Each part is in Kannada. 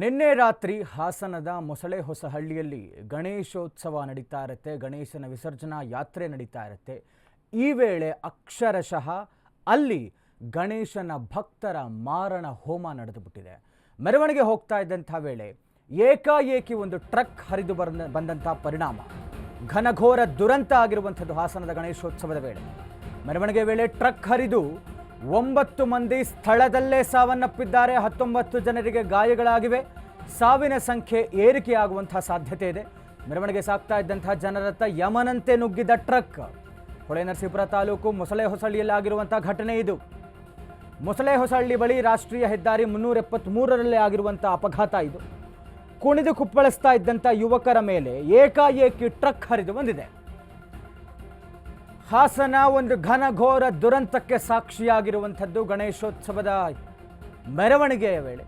ನಿನ್ನೆ ರಾತ್ರಿ ಹಾಸನದ ಮೊಸಳೆ ಹೊಸಹಳ್ಳಿಯಲ್ಲಿ ಗಣೇಶೋತ್ಸವ ನಡೀತಾ ಇರುತ್ತೆ, ಗಣೇಶನ ವಿಸರ್ಜನಾ ಯಾತ್ರೆ ನಡೀತಾ ಇರುತ್ತೆ. ಈ ವೇಳೆ ಅಕ್ಷರಶಃ ಅಲ್ಲಿ ಗಣೇಶನ ಭಕ್ತರ ಮಾರಣ ಹೋಮ ನಡೆದುಬಿಟ್ಟಿದೆ. ಮೆರವಣಿಗೆ ಹೋಗ್ತಾ ಇದ್ದಂಥ ವೇಳೆ ಏಕಾಏಕಿ ಒಂದು ಟ್ರಕ್ ಹರಿದು ಬಂದ, ಬಂದಂಥ ಪರಿಣಾಮ. ಘನಘೋರ ದುರಂತ ಆಗಿರುವಂಥದ್ದು ಹಾಸನದ ಗಣೇಶೋತ್ಸವದ ವೇಳೆ. ಮೆರವಣಿಗೆ ವೇಳೆ ಟ್ರಕ್ ಹರಿದು ಒಂಬತ್ತು ಮಂದಿ ಸ್ಥಳದಲ್ಲೇ ಸಾವನ್ನಪ್ಪಿದ್ದಾರೆ. ಹತ್ತೊಂಬತ್ತು ಜನರಿಗೆ ಗಾಯಗಳಾಗಿವೆ. ಸಾವಿನ ಸಂಖ್ಯೆ ಏರಿಕೆಯಾಗುವಂತಹ ಸಾಧ್ಯತೆ ಇದೆ. ಮೆರವಣಿಗೆ ಸಾಗ್ತಾ ಇದ್ದಂತಹ ಜನರತ್ತ ಯಮನಂತೆ ನುಗ್ಗಿದ ಟ್ರಕ್. ಹೊಳೆನರಸೀಪುರ ತಾಲೂಕು ಮೊಸಳೆ ಹೊಸಳ್ಳಿಯಲ್ಲಾಗಿರುವಂತಹ ಘಟನೆ ಇದು. ಮೊಸಳೆ ಹೊಸಳ್ಳಿ ಬಳಿ ರಾಷ್ಟ್ರೀಯ ಹೆದ್ದಾರಿ ಮುನ್ನೂರ ಎಪ್ಪತ್ತ್ಮೂರರಲ್ಲಿ ಆಗಿರುವಂಥ ಅಪಘಾತ ಇದು. ಕುಣಿದು ಕುಪ್ಪಳಿಸ್ತಾ ಇದ್ದಂಥ ಯುವಕರ ಮೇಲೆ ಏಕಾಏಕಿ ಟ್ರಕ್ ಹರಿದು ಬಂದಿದೆ. ಹಾಸನ ಒಂದು ಘನಘೋರ ದುರಂತಕ್ಕೆ ಸಾಕ್ಷಿಯಾಗಿರುವಂಥದ್ದು ಗಣೇಶೋತ್ಸವದ ಮೆರವಣಿಗೆಯ ವೇಳೆ.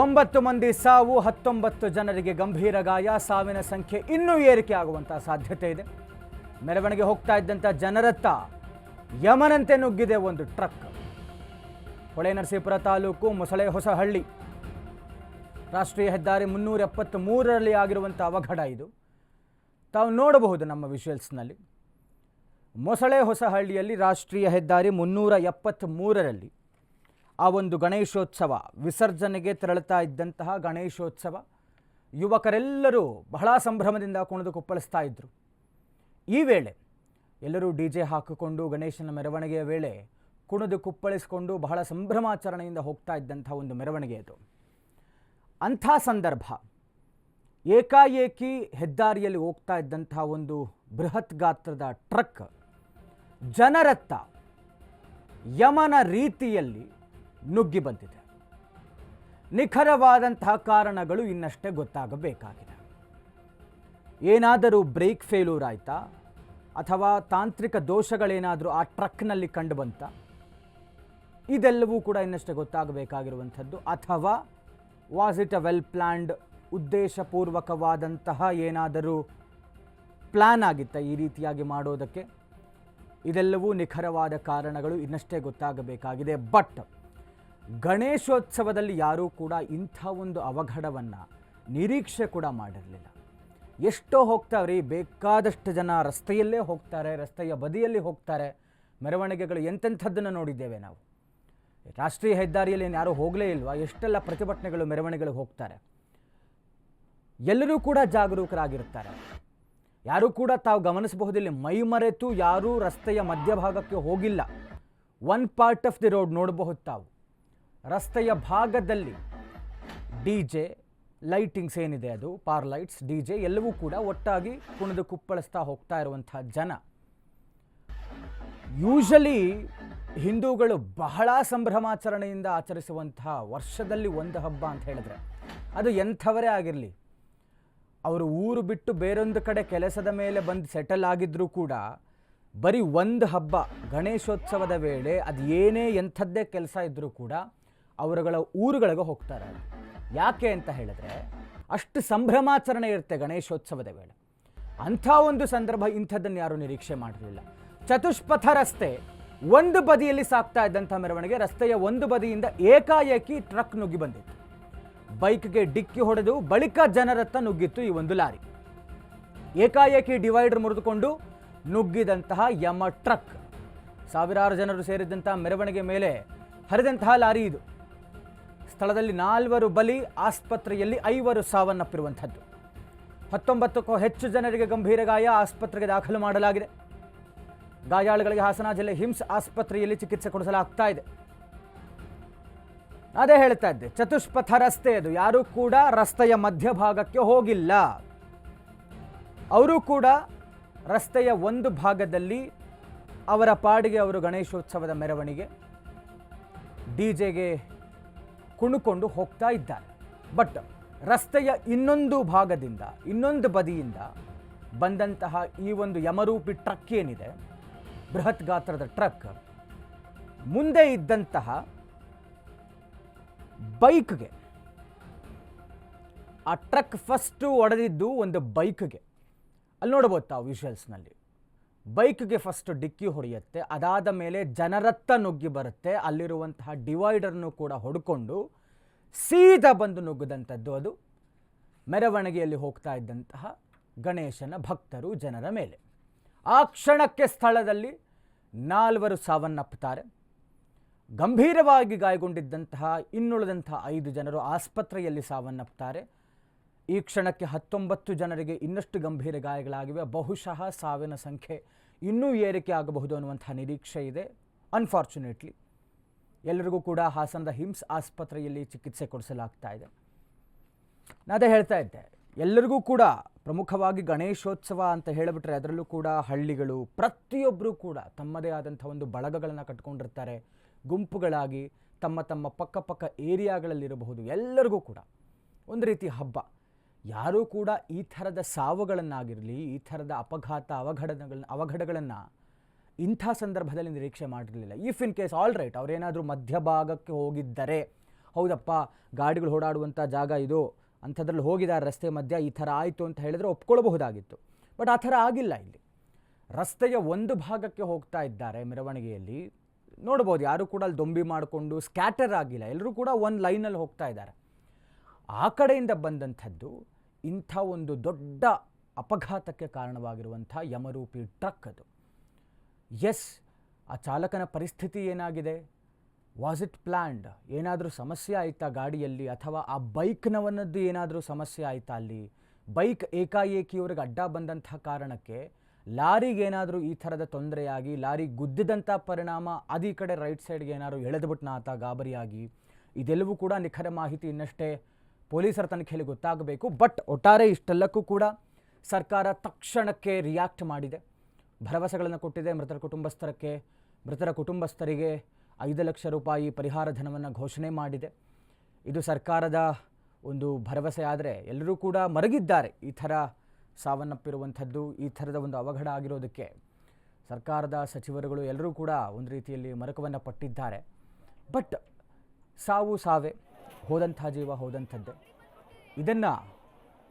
ಒಂಬತ್ತು ಮಂದಿ ಸಾವು, ಹತ್ತೊಂಬತ್ತು ಜನರಿಗೆ ಗಂಭೀರ ಗಾಯ, ಸಾವಿನ ಸಂಖ್ಯೆ ಇನ್ನೂ ಏರಿಕೆ ಆಗುವಂಥ ಸಾಧ್ಯತೆ ಇದೆ. ಮೆರವಣಿಗೆ ಹೋಗ್ತಾ ಇದ್ದಂಥ ಜನರತ್ತ ಯಮನಂತೆ ನುಗ್ಗಿದೆ ಒಂದು ಟ್ರಕ್. ಹೊಳೆನರಸೀಪುರ ತಾಲೂಕು ಮೊಸಳೆ ಹೊಸಹಳ್ಳಿ ರಾಷ್ಟ್ರೀಯ ಹೆದ್ದಾರಿ ಮುನ್ನೂರ ಎಪ್ಪತ್ತ್ ಮೂರರಲ್ಲಿ ಆಗಿರುವಂಥ ಅವಘಡ ಇದು. ತಾವು ನೋಡಬಹುದು ನಮ್ಮ ವಿಷುವಲ್ಸ್ನಲ್ಲಿ ಮೊಸಳೆ ಹೊಸಹಳ್ಳಿಯಲ್ಲಿ ರಾಷ್ಟ್ರೀಯ ಹೆದ್ದಾರಿ ಮುನ್ನೂರ ಎಪ್ಪತ್ತ್ ಮೂರರಲ್ಲಿ ಆ ಒಂದು ಗಣೇಶೋತ್ಸವ ವಿಸರ್ಜನೆಗೆ ತೆರಳುತ್ತಾ ಇದ್ದಂತಹ ಗಣೇಶೋತ್ಸವ ಯುವಕರೆಲ್ಲರೂ ಬಹಳ ಸಂಭ್ರಮದಿಂದ ಕುಣಿದು ಕುಪ್ಪಳಿಸ್ತಾ ಇದ್ದರು ಈ ವೇಳೆ ಎಲ್ಲರೂ ಡಿ ಜೆ ಹಾಕಿಕೊಂಡು ಗಣೇಶನ ಮೆರವಣಿಗೆಯ ವೇಳೆ ಕುಣಿದು ಕುಪ್ಪಳಿಸಿಕೊಂಡು ಬಹಳ ಸಂಭ್ರಮಾಚರಣೆಯಿಂದ ಹೋಗ್ತಾ ಇದ್ದಂಥ ಒಂದು ಮೆರವಣಿಗೆ ಅದು. ಅಂಥ ಸಂದರ್ಭ ಏಕಾಏಕಿ ಹೆದ್ದಾರಿಯಲ್ಲಿ ಹೋಗ್ತಾ ಇದ್ದಂತಹ ಒಂದು ಬೃಹತ್ ಗಾತ್ರದ ಟ್ರಕ್ ಜನರತ್ತ ಯಮನ ರೀತಿಯಲ್ಲಿ ನುಗ್ಗಿ ಬಂದಿದೆ. ನಿಖರವಾದಂತಹ ಕಾರಣಗಳು ಇನ್ನಷ್ಟೇ ಗೊತ್ತಾಗಬೇಕಾಗಿದೆ. ಏನಾದರೂ ಬ್ರೇಕ್ ಫೇಲ್ಯೂರ್ ಆಯಿತಾ? ಅಥವಾ ತಾಂತ್ರಿಕ ದೋಷಗಳೇನಾದರೂ ಆ ಟ್ರಕ್ನಲ್ಲಿ ಕಂಡು ಬಂತ? ಇದೆಲ್ಲವೂ ಕೂಡ ಇನ್ನಷ್ಟೇ ಗೊತ್ತಾಗಬೇಕಾಗಿರುವಂಥದ್ದು. ಅಥವಾ was it a well planned ಉದ್ದೇಶಪೂರ್ವಕವಾದಂತಹ ಏನಾದರೂ ಪ್ಲ್ಯಾನ್ ಆಗಿತ್ತ ಈ ರೀತಿಯಾಗಿ ಮಾಡೋದಕ್ಕೆ? ಇದೆಲ್ಲವೂ ನಿಖರವಾದ ಕಾರಣಗಳು ಇನ್ನಷ್ಟೇ ಗೊತ್ತಾಗಬೇಕಾಗಿದೆ. ಬಟ್ ಗಣೇಶೋತ್ಸವದಲ್ಲಿ ಯಾರೂ ಕೂಡ ಇಂಥ ಒಂದು ಅವಘಡವನ್ನು ನಿರೀಕ್ಷೆ ಕೂಡ ಮಾಡಿರಲಿಲ್ಲ. ಎಷ್ಟೋ ಹೋಗ್ತಾವ್ರಿ ಬೇಕಾದಷ್ಟು ಜನ ರಸ್ತೆಯಲ್ಲೇ ಹೋಗ್ತಾರೆ, ರಸ್ತೆಯ ಬದಿಯಲ್ಲಿ ಹೋಗ್ತಾರೆ. ಮೆರವಣಿಗೆಗಳು ಎಂತೆಂಥದ್ದನ್ನು ನೋಡಿದ್ದೇವೆ ನಾವು. ರಾಷ್ಟ್ರೀಯ ಹೆದ್ದಾರಿಯಲ್ಲಿ ಯಾರೂ ಹೋಗಲೇ ಇಲ್ವಾ? ಎಷ್ಟೆಲ್ಲ ಪ್ರತಿಭಟನೆಗಳು ಮೆರವಣಿಗೆಗಳು ಹೋಗ್ತಾರೆ. ಎಲ್ಲರೂ ಕೂಡ ಜಾಗರೂಕರಾಗಿರುತ್ತಾರೆ ಯಾರೂ ಕೂಡ ತಾವು ಗಮನಿಸಬಹುದಿಲ್ಲ ಮೈ ಮರೆತು ಯಾರೂ ರಸ್ತೆಯ ಮಧ್ಯಭಾಗಕ್ಕೆ ಹೋಗಿಲ್ಲ. One part of the road ನೋಡಬಹುದು ತಾವು. ರಸ್ತೆಯ ಭಾಗದಲ್ಲಿ ಡಿ ಜೆ ಲೈಟಿಂಗ್ಸ್ ಏನಿದೆ ಅದು ಪಾರ್ ಲೈಟ್ಸ್ ಡಿ ಜೆ ಎಲ್ಲವೂ ಕೂಡ ಒಟ್ಟಾಗಿ ಕುಣಿದು ಕುಪ್ಪಳಿಸ್ತಾ ಹೋಗ್ತಾ ಇರುವಂಥ ಜನ. ಯೂಶಲಿ ಹಿಂದೂಗಳು ಬಹಳ ಸಂಭ್ರಮಾಚರಣೆಯಿಂದ ಆಚರಿಸುವಂತಹ ವರ್ಷದಲ್ಲಿ ಒಂದು ಹಬ್ಬ ಅಂತ ಹೇಳಿದ್ರೆ, ಅದು ಎಂಥವರೇ ಆಗಿರಲಿ. ಅವರು ಊರು ಬಿಟ್ಟು ಬೇರೊಂದು ಕಡೆ ಕೆಲಸದ ಮೇಲೆ ಬಂದು ಸೆಟಲ್ ಆಗಿದ್ದರೂ ಕೂಡ ಬರೀ ಒಂದು ಹಬ್ಬ ಗಣೇಶೋತ್ಸವದ ವೇಳೆ ಅದು ಏನೇ ಎಂಥದ್ದೇ ಕೆಲಸ ಇದ್ದರೂ ಕೂಡ ಅವರುಗಳ ಊರುಗಳಿಗೆ ಹೋಗ್ತಾರೆ ಯಾಕೆ ಅಂತ ಹೇಳಿದ್ರೆ ಅಷ್ಟು ಸಂಭ್ರಮಾಚರಣೆ ಇರುತ್ತೆ ಗಣೇಶೋತ್ಸವದ ವೇಳೆ. ಅಂಥ ಒಂದು ಸಂದರ್ಭ ಇಂಥದ್ದನ್ನು ಯಾರೂ ನಿರೀಕ್ಷೆ ಮಾಡಲಿಲ್ಲ ಚತುಷ್ಪಥ ರಸ್ತೆ ಒಂದು ಬದಿಯಲ್ಲಿ ಸಾಕ್ತಾ ಇದ್ದಂಥ ಮೆರವಣಿಗೆ ರಸ್ತೆಯ ಒಂದು ಬದಿಯಿಂದ ಏಕಾಏಕಿ ಟ್ರಕ್ ನುಗ್ಗಿ ಬಂದಿತ್ತು. ಬೈಕ್ಗೆ ಡಿಕ್ಕಿ ಹೊಡೆದು ಬಳಿಕ ಜನರತ್ತ ನುಗ್ಗಿತ್ತು ಈ ಒಂದು ಲಾರಿ. ಏಕಾಏಕಿ ಡಿವೈಡರ್ ಮುರಿದುಕೊಂಡು ನುಗ್ಗಿದಂತಹ ಯಮ ಟ್ರಕ್. ಸಾವಿರಾರು ಜನರು ಸೇರಿದಂತಹ ಮೆರವಣಿಗೆ ಮೇಲೆ ಹರಿದಂತಹ ಲಾರಿ ಇದು. ಸ್ಥಳದಲ್ಲಿ ನಾಲ್ವರು ಬಲಿ, ಆಸ್ಪತ್ರೆಯಲ್ಲಿ ಐವರು ಸಾವನ್ನಪ್ಪಿರುವಂಥದ್ದು. ಹತ್ತೊಂಬತ್ತಕ್ಕೂ ಹೆಚ್ಚು ಜನರಿಗೆ ಗಂಭೀರ ಗಾಯ ಆಸ್ಪತ್ರೆಗೆ ದಾಖಲು ಮಾಡಲಾಗಿದೆ. ಗಾಯಾಳುಗಳಿಗೆ ಹಾಸನ ಜಿಲ್ಲೆ ಹಿಮ್ಸ್ ಆಸ್ಪತ್ರೆಯಲ್ಲಿ ಚಿಕಿತ್ಸೆ ಕೊಡಿಸಲಾಗ್ತಾ ಇದೆ. ಅದೇ ಹೇಳ್ತಾ ಇದ್ದೆ, ಚತುಷ್ಪಥ ರಸ್ತೆ ಅದು. ಯಾರೂ ಕೂಡ ರಸ್ತೆಯ ಮಧ್ಯಭಾಗಕ್ಕೆ ಹೋಗಿಲ್ಲ. ಅವರು ಕೂಡ ರಸ್ತೆಯ ಒಂದು ಭಾಗದಲ್ಲಿ ಅವರ ಪಾಡಿಗೆ ಅವರು ಗಣೇಶೋತ್ಸವದ ಮೆರವಣಿಗೆ ಡಿ ಜೆಗೆ ಕುಣುಕೊಂಡು ಹೋಗ್ತಾ ಇದ್ದಾರೆ. ಬಟ್ ರಸ್ತೆಯ ಇನ್ನೊಂದು ಭಾಗದಿಂದ, ಇನ್ನೊಂದು ಬದಿಯಿಂದ ಬಂದಂತಹ ಈ ಒಂದು ಯಮರೂಪಿ ಟ್ರಕ್ ಏನಿದೆ, ಬೃಹತ್ ಗಾತ್ರದ ಟ್ರಕ್, ಮುಂದೆ ಇದ್ದಂತಹ ಬೈಕ್ಗೆ. ಆ ಟ್ರಕ್ ಫಸ್ಟು ಹೊಡೆದಿದ್ದು ಒಂದು ಬೈಕ್ಗೆ. ಅಲ್ಲಿ ನೋಡ್ಬೋದು ತಾವು ವಿಷುವಲ್ಸ್ನಲ್ಲಿ. ಬೈಕ್ಗೆ ಫಸ್ಟ್ ಡಿಕ್ಕಿ ಹೊಡೆಯುತ್ತೆ, ಅದಾದ ಮೇಲೆ ಜನರತ್ತ ನುಗ್ಗಿ ಬರುತ್ತೆ, ಅಲ್ಲಿರುವಂತಹ ಡಿವೈಡರ್ನು ಕೂಡ ಹೊಡ್ಕೊಂಡು ಸೀದಾ ಬಂದು ನುಗ್ಗದಂಥದ್ದು ಅದು. ಮೆರವಣಿಗೆಯಲ್ಲಿ ಹೋಗ್ತಾ ಇದ್ದಂತಹ ಗಣೇಶನ ಭಕ್ತರು ಜನರ ಮೇಲೆ. ಆ ಕ್ಷಣಕ್ಕೆ ಸ್ಥಳದಲ್ಲಿ ನಾಲ್ವರು ಸಾವನ್ನಪ್ಪುತ್ತಾರೆ. ಗಂಭೀರವಾಗಿ ಗಾಯಗೊಂಡಿದ್ದಂತಹ ಇನ್ನುಳಿದಂತಹ ಐದು ಜನರು ಆಸ್ಪತ್ರೆಯಲ್ಲಿ ಸಾವನ್ನಪ್ಪುತ್ತಾರೆ ಈ ಕ್ಷಣಕ್ಕೆ ಹತ್ತೊಂಬತ್ತು ಜನರಿಗೆ ಇನ್ನಷ್ಟು ಗಂಭೀರ ಗಾಯಗಳಾಗಿವೆ. ಬಹುಶಃ ಸಾವಿನ ಸಂಖ್ಯೆ ಇನ್ನೂ ಏರಿಕೆ ಆಗಬಹುದು ಅನ್ನುವಂಥ ನಿರೀಕ್ಷೆ ಇದೆ. ಅನ್ಫಾರ್ಚುನೇಟ್ಲಿ ಎಲ್ಲರಿಗೂ ಕೂಡ ಹಾಸನದ ಹಿಮ್ಸ್ ಆಸ್ಪತ್ರೆಯಲ್ಲಿ ಚಿಕಿತ್ಸೆ ಕೊಡಿಸಲಾಗ್ತಾ ಇದೆ. ನಾನು ಅದೇ ಹೇಳ್ತಾ ಇದ್ದೆ ಎಲ್ಲರಿಗೂ ಕೂಡ ಪ್ರಮುಖವಾಗಿ ಗಣೇಶೋತ್ಸವ ಅಂತ ಹೇಳಿಬಿಟ್ರೆ ಅದರಲ್ಲೂ ಕೂಡ ಹಳ್ಳಿಗಳು ಪ್ರತಿಯೊಬ್ಬರೂ ಕೂಡ ತಮ್ಮದೇ ಆದಂಥ ಒಂದು ಬಳಗಗಳನ್ನು ಕಟ್ಕೊಂಡಿರ್ತಾರೆ. ಗುಂಪುಗಳಾಗಿ ತಮ್ಮ ತಮ್ಮ ಪಕ್ಕ ಪಕ್ಕ ಏರಿಯಾಗಳಲ್ಲಿರಬಹುದು, ಎಲ್ಲರಿಗೂ ಕೂಡ. ಒಂದು ರೀತಿ ಹಬ್ಬ. ಯಾರೂ ಕೂಡ ಈ ಥರದ ಸಾವುಗಳನ್ನಾಗಿರಲಿ, ಈ ಥರದ ಅಪಘಾತ ಅವಘಡಗಳನ್ನ ಅವಘಡಗಳನ್ನು ಇಂಥ ಸಂದರ್ಭದಲ್ಲಿ ನಿರೀಕ್ಷೆ ಮಾಡಿರಲಿಲ್ಲ. If in case all right ಅವರೇನಾದರೂ ಮಧ್ಯಭಾಗಕ್ಕೆ ಹೋಗಿದ್ದರೆ, ಹೌದಪ್ಪ, ಗಾಡಿಗಳು ಓಡಾಡುವಂಥ ಜಾಗ ಇದು, ಅಂಥದ್ರಲ್ಲಿ ಹೋಗಿದ್ದಾರೆ, ರಸ್ತೆ ಮಧ್ಯ, ಈ ಥರ ಆಯಿತು ಅಂತ ಹೇಳಿದರೆ ಒಪ್ಕೊಳ್ಳಬಹುದಾಗಿತ್ತು ಬಟ್ ಆ ಥರ ಆಗಿಲ್ಲ ಇಲ್ಲಿ. ರಸ್ತೆಯ ಒಂದು ಭಾಗಕ್ಕೆ ಹೋಗ್ತಾ ಇದ್ದಾರೆ ಮೆರವಣಿಗೆಯಲ್ಲಿ ನೋಡ್ಬೋದು, ಯಾರು ಕೂಡ ಅಲ್ಲಿ ದೊಂಬಿ ಮಾಡಿಕೊಂಡು ಸ್ಕ್ಯಾಟರ್ ಆಗಿಲ್ಲ. ಎಲ್ಲರೂ ಕೂಡ ಒಂದು ಲೈನಲ್ಲಿ ಹೋಗ್ತಾ ಇದ್ದಾರೆ. ಆ ಕಡೆಯಿಂದ ಬಂದಂಥದ್ದು ಇಂಥ ಒಂದು ದೊಡ್ಡ ಅಪಘಾತಕ್ಕೆ ಕಾರಣವಾಗಿರುವಂಥ ಯಮರೂಪಿ ಟ್ರಕ್ ಅದು. ಎಸ್, ಆ ಚಾಲಕನ ಪರಿಸ್ಥಿತಿ ಏನಾಗಿದೆ? ವಾಸ್ ಇಟ್ ಪ್ಲ್ಯಾಂಡ್ ಏನಾದರೂ ಸಮಸ್ಯೆ ಆಯಿತಾ ಗಾಡಿಯಲ್ಲಿ? ಅಥವಾ ಆ ಬೈಕ್ನವನದ್ದು ಏನಾದರೂ ಸಮಸ್ಯೆ ಆಯಿತಾ ಅಲ್ಲಿ? ಬೈಕ್ ಏಕಾಏಕಿ ಇವ್ರಿಗೆ ಅಡ್ಡ ಬಂದಂಥ ಕಾರಣಕ್ಕೆ ಲಾರಿಗೆ ಏನಾದರೂ ಈ ಥರದ ತೊಂದರೆಯಾಗಿ, ಲಾರಿ ಗುದ್ದಿದಂಥ ಪರಿಣಾಮ ಅದು ಕಡೆ ರೈಟ್ ಸೈಡ್ಗೆ ಏನಾದರೂ ಎಳೆದುಬಿಟ್ನ ಆತ ಗಾಬರಿಯಾಗಿ. ಇದೆಲ್ಲವೂ ಕೂಡ ನಿಖರ ಮಾಹಿತಿ ಇನ್ನಷ್ಟೇ ಪೊಲೀಸರ ತನಿಖೆಯಲ್ಲಿ ಗೊತ್ತಾಗಬೇಕು. ಬಟ್ ಒಟ್ಟಾರೆ ಇಷ್ಟೆಲ್ಲಕ್ಕೂ ಕೂಡ ಸರ್ಕಾರ ತಕ್ಷಣಕ್ಕೆ ರಿಯಾಕ್ಟ್ ಮಾಡಿದೆ. ಭರವಸೆಗಳನ್ನು ಕೊಟ್ಟಿದೆ. ಮೃತರ ಕುಟುಂಬಸ್ಥರಕ್ಕೆ, ಮೃತರ ಕುಟುಂಬಸ್ಥರಿಗೆ ಐದು ಲಕ್ಷ ರೂಪಾಯಿ ಪರಿಹಾರ ಧನವನ್ನು ಘೋಷಣೆ ಮಾಡಿದೆ. ಇದು ಸರ್ಕಾರದ ಒಂದು ಭರವಸೆ. ಆದರೆ ಎಲ್ಲರೂ ಕೂಡ ಮರಗಿದ್ದಾರೆ. ಈ ಥರ ಸಾವನ್ನಪ್ಪಿರುವಂಥದ್ದು ಈ ಥರದ ಒಂದು ಅವಘಡ ಆಗಿರೋದಕ್ಕೆ ಸರ್ಕಾರದ ಸಚಿವರುಗಳು ಎಲ್ಲರೂ ಕೂಡ ಒಂದು ರೀತಿಯಲ್ಲಿ ಮರಕವನ್ನು ಪಟ್ಟಿದ್ದಾರೆ. ಬಟ್ ಸಾವು ಸಾವೇ ಹೋದಂಥ ಜೀವ ಹೋದಂಥದ್ದೇ. ಇದನ್ನು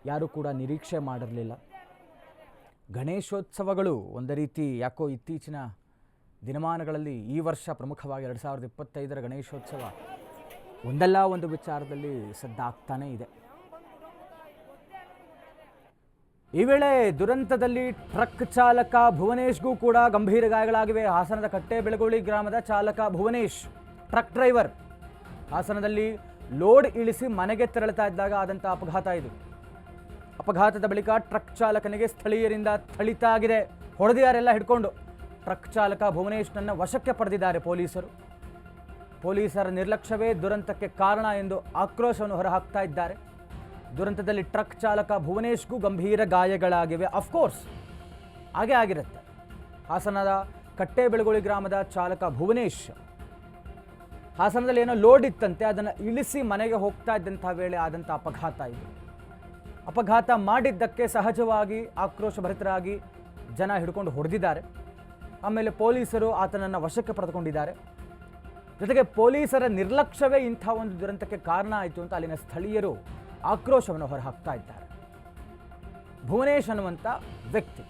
ಯಾರೂ ಕೂಡ ನಿರೀಕ್ಷೆ ಮಾಡಿರಲಿಲ್ಲ. ಗಣೇಶೋತ್ಸವಗಳು ಒಂದು ರೀತಿ ಯಾಕೋ ಇತ್ತೀಚಿನ ದಿನಮಾನಗಳಲ್ಲಿ ಈ ವರ್ಷ ಪ್ರಮುಖವಾಗಿ ಎರಡು ಸಾವಿರದ ಇಪ್ಪತ್ತೈದರ ಗಣೇಶೋತ್ಸವ ಒಂದಲ್ಲ ಒಂದು ವಿಚಾರದಲ್ಲಿ ಸದ್ದಾಗ್ತಾನೇ ಇದೆ. ಈ ವೇಳೆ ದುರಂತದಲ್ಲಿ ಟ್ರಕ್ ಚಾಲಕ ಭುವನೇಶ್ಗೂ ಕೂಡ ಗಂಭೀರ ಗಾಯಗಳಾಗಿವೆ. ಹಾಸನದ ಕಟ್ಟೆ ಬೆಳಗೊಳ್ಳಿ ಗ್ರಾಮದ ಚಾಲಕ ಭುವನೇಶ್, ಟ್ರಕ್ ಡ್ರೈವರ್. ಹಾಸನದಲ್ಲಿ ಲೋಡ್ ಇಳಿಸಿ ಮನೆಗೆ ತೆರಳುತ್ತಾ ಇದ್ದಾಗ ಆದಂಥ ಅಪಘಾತ ಇದು. ಅಪಘಾತದ ಬಳಿಕ ಟ್ರಕ್ ಚಾಲಕನಿಗೆ ಸ್ಥಳೀಯರಿಂದ ಥಳಿತ ಆಗಿದೆ. ಹೊಡೆದಿಯಾರೆಲ್ಲ ಹಿಡ್ಕೊಂಡು ಟ್ರಕ್ ಚಾಲಕ ಭುವನೇಶ್ನನ್ನು ವಶಕ್ಕೆ ಪಡೆದಿದ್ದಾರೆ ಪೊಲೀಸರು. ಪೊಲೀಸರ ನಿರ್ಲಕ್ಷ್ಯವೇ ದುರಂತಕ್ಕೆ ಕಾರಣ ಎಂದು ಆಕ್ರೋಶವನ್ನು ಹೊರಹಾಕ್ತಾ ಇದ್ದಾರೆ. ದುರಂತದಲ್ಲಿ ಟ್ರಕ್ ಚಾಲಕ ಭುವನೇಶ್ಗೂ ಗಂಭೀರ ಗಾಯಗಳಾಗಿವೆ. ಅಫ್ಕೋರ್ಸ್ ಹಾಗೆ ಆಗಿರುತ್ತೆ. ಹಾಸನದ ಕಟ್ಟೆಬೆಳಗೊಳಿ ಗ್ರಾಮದ ಚಾಲಕ ಭುವನೇಶ್, ಹಾಸನದಲ್ಲಿ ಏನೋ ಲೋಡ್ ಇತ್ತಂತೆ, ಅದನ್ನು ಇಳಿಸಿ ಮನೆಗೆ ಹೋಗ್ತಾ ಇದ್ದಂಥ ವೇಳೆ ಆದಂಥ ಅಪಘಾತ ಇದು. ಅಪಘಾತ ಮಾಡಿದ್ದಕ್ಕೆ ಸಹಜವಾಗಿ ಆಕ್ರೋಶಭರಿತರಾಗಿ ಜನ ಹಿಡ್ಕೊಂಡು ಹೊಡೆದಿದ್ದಾರೆ. ಆಮೇಲೆ ಪೊಲೀಸರು ಆತನನ್ನು ವಶಕ್ಕೆ ಪಡೆದುಕೊಂಡಿದ್ದಾರೆ. ಜೊತೆಗೆ ಪೊಲೀಸರ ನಿರ್ಲಕ್ಷ್ಯವೇ ಇಂಥ ಒಂದು ದುರಂತಕ್ಕೆ ಕಾರಣ ಆಯಿತು ಅಂತ ಅಲ್ಲಿನ ಸ್ಥಳೀಯರು ಆಕ್ರೋಶವನ್ನು ಹೊರಹಾಕ್ತಾ ಇದ್ದಾರೆ. ಭುವನೇಶ್ ಅನ್ನುವಂಥ ವ್ಯಕ್ತಿ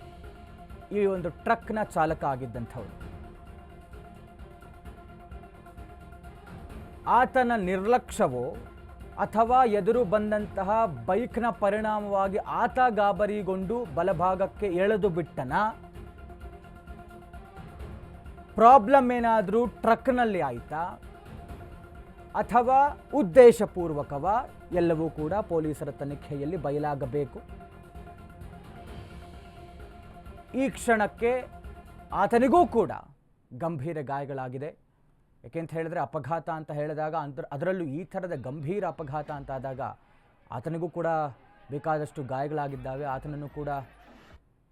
ಈ ಒಂದು ಟ್ರಕ್ನ ಚಾಲಕ ಆಗಿದ್ದಂಥವ್ರು ಆತನ ನಿರ್ಲಕ್ಷ್ಯವೋ ಅಥವಾ ಎದುರು ಬಂದಂತಹ ಬೈಕ್ನ ಪರಿಣಾಮವಾಗಿ ಆತ ಗಾಬರಿಗೊಂಡು ಬಲಭಾಗಕ್ಕೆ ಎಳೆದು ಬಿಟ್ಟನ ಪ್ರಾಬ್ಲಮ್ ಏನಾದರೂ ಟ್ರಕ್ನಲ್ಲಿ ಆಯಿತಾ ಅಥವಾ ಉದ್ದೇಶಪೂರ್ವಕವ ಎಲ್ಲವೂ ಕೂಡ ಪೊಲೀಸರ ತನಿಖೆಯಲ್ಲಿ ಬಯಲಾಗಬೇಕು. ಈ ಕ್ಷಣಕ್ಕೆ ಆತನಿಗೂ ಕೂಡ ಗಂಭೀರ ಗಾಯಗಳಾಗಿದೆ. ಯಾಕೆಂತ ಹೇಳಿದ್ರೆ ಅಪಘಾತ ಅಂತ ಹೇಳಿದಾಗ ಅಂತರ್ ಅದರಲ್ಲೂ ಈ ಥರದ ಗಂಭೀರ ಅಪಘಾತ ಅಂತ ಆದಾಗ ಆತನಿಗೂ ಕೂಡ ಬೇಕಾದಷ್ಟು ಗಾಯಗಳಾಗಿದ್ದಾವೆ. ಆತನನ್ನು ಕೂಡ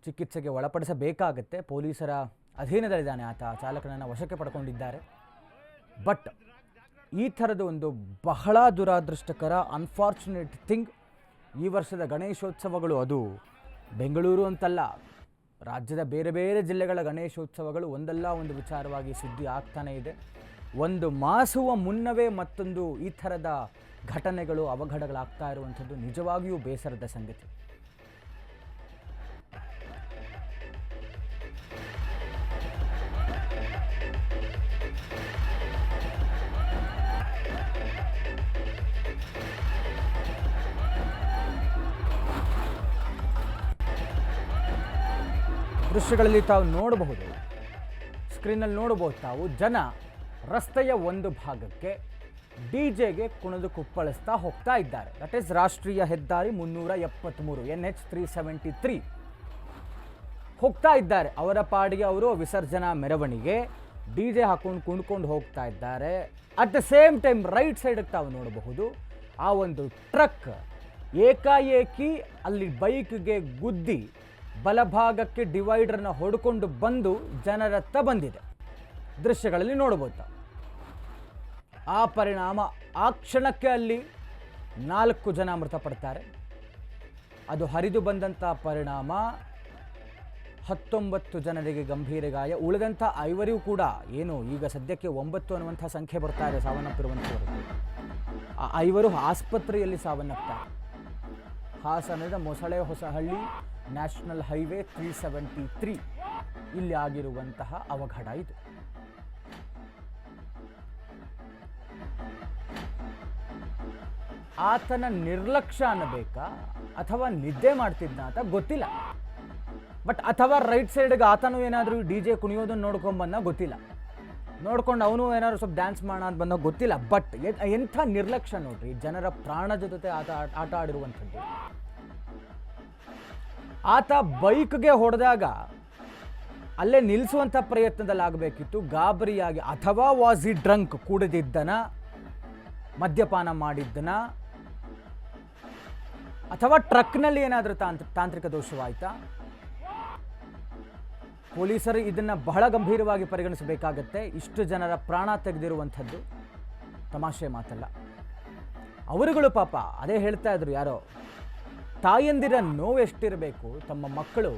ಚಿಕಿತ್ಸೆಗೆ ಒಳಪಡಿಸಬೇಕಾಗತ್ತೆ. ಪೊಲೀಸರ ಅಧೀನದಲ್ಲಿದ್ದಾನೆ ಆತ. ಚಾಲಕನನ್ನು ವಶಕ್ಕೆ ಪಡ್ಕೊಂಡಿದ್ದಾರೆ. ಬಟ್ ಈ ಥರದ ಒಂದು ಬಹಳ ದುರಾದೃಷ್ಟಕರ ಅನ್ಫಾರ್ಚುನೇಟ್ ಥಿಂಗ್ ಈ ವರ್ಷದ ಗಣೇಶೋತ್ಸವಗಳು ಅದು. ಬೆಂಗಳೂರು ಅಂತಲ್ಲ, ರಾಜ್ಯದ ಬೇರೆ ಬೇರೆ ಜಿಲ್ಲೆಗಳ ಗಣೇಶೋತ್ಸವಗಳು ಒಂದಲ್ಲ ಒಂದು ವಿಚಾರವಾಗಿ ಸುದ್ದಿ ಆಗ್ತಾನೇ ಇದೆ. ಒಂದು ಮಾಸುವ ಮುನ್ನವೇ ಮತ್ತೊಂದು ಈ ಥರದ ಘಟನೆಗಳು, ಅವಘಡಗಳಾಗ್ತಾ ಇರುವಂಥದ್ದು ನಿಜವಾಗಿಯೂ ಬೇಸರದ ಸಂಗತಿ. ದೃಶ್ಯಗಳಲ್ಲಿ ತಾವು ನೋಡಬಹುದು. ಸ್ಕ್ರೀನಲ್ಲಿ ನೋಡಬಹುದು ತಾವು ಜನ ರಸ್ತೆಯ ಒಂದು ಭಾಗಕ್ಕೆ ಡಿ ಜೆಗೆ ಕುಣಿದು ಕುಪ್ಪಳಿಸ್ತಾ ಹೋಗ್ತಾ ಇದ್ದಾರೆ. ದಟ್ ಈಸ್ ರಾಷ್ಟ್ರೀಯ ಹೆದ್ದಾರಿ ಮುನ್ನೂರ ಎಪ್ಪತ್ತ್ಮೂರು N H three seventy three. ಹೋಗ್ತಾ ಇದ್ದಾರೆ. ಅವರ ಪಾಡಿಗೆ ಅವರು ವಿಸರ್ಜನಾ ಮೆರವಣಿಗೆ ಡಿ ಜೆ ಹಾಕೊಂಡು ಕುಣ್ಕೊಂಡು ಹೋಗ್ತಾ ಇದ್ದಾರೆ. At the same time right ಸೈಡಿಗೆ ತಾವು ನೋಡಬಹುದು, ಆ ಒಂದು ಟ್ರಕ್ ಏಕಾಏಕಿ ಅಲ್ಲಿ ಬೈಕ್ಗೆ ಗುದ್ದಿ ಬಲಭಾಗಕ್ಕೆ ಡಿವೈಡರ್ನ ಹೊಡ್ಕೊಂಡು ಬಂದು ಜನರತ್ತ ಬಂದಿದೆ. ದೃಶ್ಯಗಳಲ್ಲಿ ನೋಡ್ಬೋದು ಆ ಪರಿಣಾಮ ಆ ಕ್ಷಣಕ್ಕೆ ಅಲ್ಲಿ ನಾಲ್ಕು ಜನ ಮೃತಪಡ್ತಾರೆ. ಅದು ಹರಿದು ಬಂದಂಥ ಪರಿಣಾಮ ಹತ್ತೊಂಬತ್ತು ಜನರಿಗೆ ಗಂಭೀರ ಗಾಯ. ಉಳಿದಂಥ ಐವರಿಗೂ ಕೂಡ ಏನು ಈಗ ಸದ್ಯಕ್ಕೆ ಒಂಬತ್ತು ಅನ್ನುವಂಥ ಸಂಖ್ಯೆ ಬರ್ತಾ ಇದೆ ಸಾವನ್ನಪ್ಪಿರುವಂಥವರು. ಆ ಐವರು ಆಸ್ಪತ್ರೆಯಲ್ಲಿ ಸಾವನ್ನಪ್ತಾರೆ. ಹಾಸನದ Mosale Hosahalli national highway three seventy three. ಇಲ್ಲಿ ಆಗಿರುವಂತಹ ಅವಘಡ ಇದು. ಆತನ ನಿರ್ಲಕ್ಷ್ಯ ಅನ್ನಬೇಕಾ? ಅಥವಾ ನಿದ್ದೆ ಮಾಡ್ತಿದ್ನ ಅಂತ ಗೊತ್ತಿಲ್ಲ. ಬಟ್ ಅಥವಾ ರೈಟ್ ಸೈಡ್ಗೆ ಆತನು ಏನಾದರೂ ಡಿ ಜೆ ಕುಣಿಯೋದನ್ನು ನೋಡ್ಕೊಂಬಂದ ಗೊತ್ತಿಲ್ಲ. ನೋಡ್ಕೊಂಡು ಅವನು ಏನಾದ್ರು ಸ್ವಲ್ಪ ಡ್ಯಾನ್ಸ್ ಮಾಡೋಣ ಅಂತ ಬಂದಾಗ ಗೊತ್ತಿಲ್ಲ. ಬಟ್ ಎಂಥ ನಿರ್ಲಕ್ಷ್ಯ ನೋಡ್ರಿ. ಜನರ ಪ್ರಾಣ ಜೊತೆ ಆಟ ಆಟ ಆಡಿರುವಂಥದ್ದು. ಆತ ಬೈಕ್ಗೆ ಹೊಡೆದಾಗ ಅಲ್ಲೇ ನಿಲ್ಲಿಸುವಂಥ ಪ್ರಯತ್ನದಲ್ಲಿ ಆಗಬೇಕಿತ್ತು ಗಾಬರಿಯಾಗಿ ಅಥವಾ ವಾಸ್ ಡ್ರಂಕ್ ಕುಡಿದಿದ್ದನ, ಮದ್ಯಪಾನ ಮಾಡಿದ್ದನ, ಅಥವಾ ಟ್ರಕ್ನಲ್ಲಿ ಏನಾದರೂ ತಾಂತ್ರ ತಾಂತ್ರಿಕ ದೋಷವಾಯ್ತಾ? ಪೊಲೀಸರು ಇದನ್ನು ಬಹಳ ಗಂಭೀರವಾಗಿ ಪರಿಗಣಿಸಬೇಕಾಗತ್ತೆ. ಇಷ್ಟು ಜನರ ಪ್ರಾಣ ತೆಗೆದಿರುವಂಥದ್ದು ತಮಾಷೆ ಮಾತಲ್ಲ. ಅವರುಗಳು ಪಾಪ, ಅದೇ ಹೇಳ್ತಾ ಇದ್ರು ಯಾರೋ. ತಾಯಂದಿರ ನೋವೆಷ್ಟಿರಬೇಕು ತಮ್ಮ ಮಕ್ಕಳು?